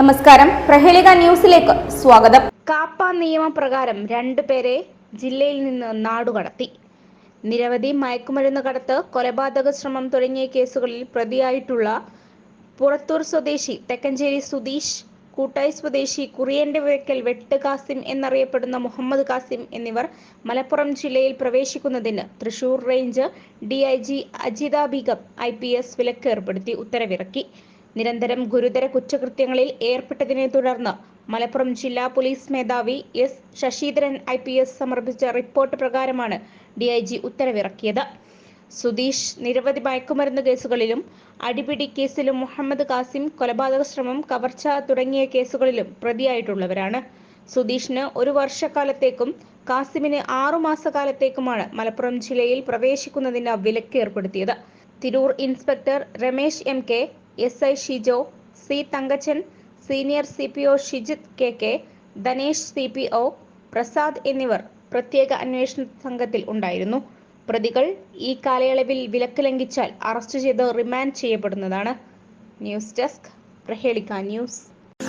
നമസ്കാരം. പ്രഹേളിക ന്യൂസിലേക്ക് സ്വാഗതം. കാപ്പ നിയമപ്രകാരം രണ്ടുപേരെ ജില്ലയിൽ നിന്ന് നാടുകടത്തി നിരവധി മയക്കുമരുന്ന് കടത്ത് കൊലപാതക ശ്രമം തുടങ്ങിയ കേസുകളിൽ പ്രതിയായിട്ടുള്ള പുറത്തൂർ സ്വദേശി തെക്കഞ്ചേരി സുധീഷ് കൂട്ടായി സ്വദേശി കുറിയന്റെ വേക്കൽ വെട്ട് കാസിം എന്നറിയപ്പെടുന്ന മുഹമ്മദ് കാസിം എന്നിവർ മലപ്പുറം ജില്ലയിൽ പ്രവേശിക്കുന്നതിന് Thrissur range D I G Ajitha Beegum I P S വിലക്ക് ഏർപ്പെടുത്തി ഉത്തരവിറക്കി. നിരന്തരം ഗുരുതര കുറ്റകൃത്യങ്ങളിൽ ഏർപ്പെട്ടതിനെ തുടർന്ന് മലപ്പുറം ജില്ലാ പോലീസ് മേധാവി S Sasidharan I P S സമർപ്പിച്ച റിപ്പോർട്ട് പ്രകാരമാണ് ഡി ഐ ജി ഉത്തരവിറക്കിയത്. സുധീഷ് നിരവധി മയക്കുമരുന്ന് കേസുകളിലും അടിപിടി കേസിലും മുഹമ്മദ് കാസിം കൊലപാതക ശ്രമം കവർച്ച തുടങ്ങിയ കേസുകളിലും പ്രതിയായിട്ടുള്ളവരാണ്. സുധീഷിന് ഒരു വർഷക്കാലത്തേക്കും കാസിമിന് ആറുമാസകാലത്തേക്കുമാണ് മലപ്പുറം ജില്ലയിൽ പ്രവേശിക്കുന്നതിന് വിലക്ക് ഏർപ്പെടുത്തിയത് Tirur inspector Ramesh M K S I Shijo C Thankachan senior C P O Shijith K K Dhanesh C P O Prasad എന്നിവർ പ്രത്യേക അന്വേഷണ സംഘത്തിൽ ഉണ്ടായിരുന്നു. പ്രതികൾ ഈ കാലയളവിൽ വിലക്ക് ലംഘിച്ചാൽ അറസ്റ്റ് ചെയ്ത് remand ചെയ്യപ്പെടുന്നതാണ്. News desk Prahelika news.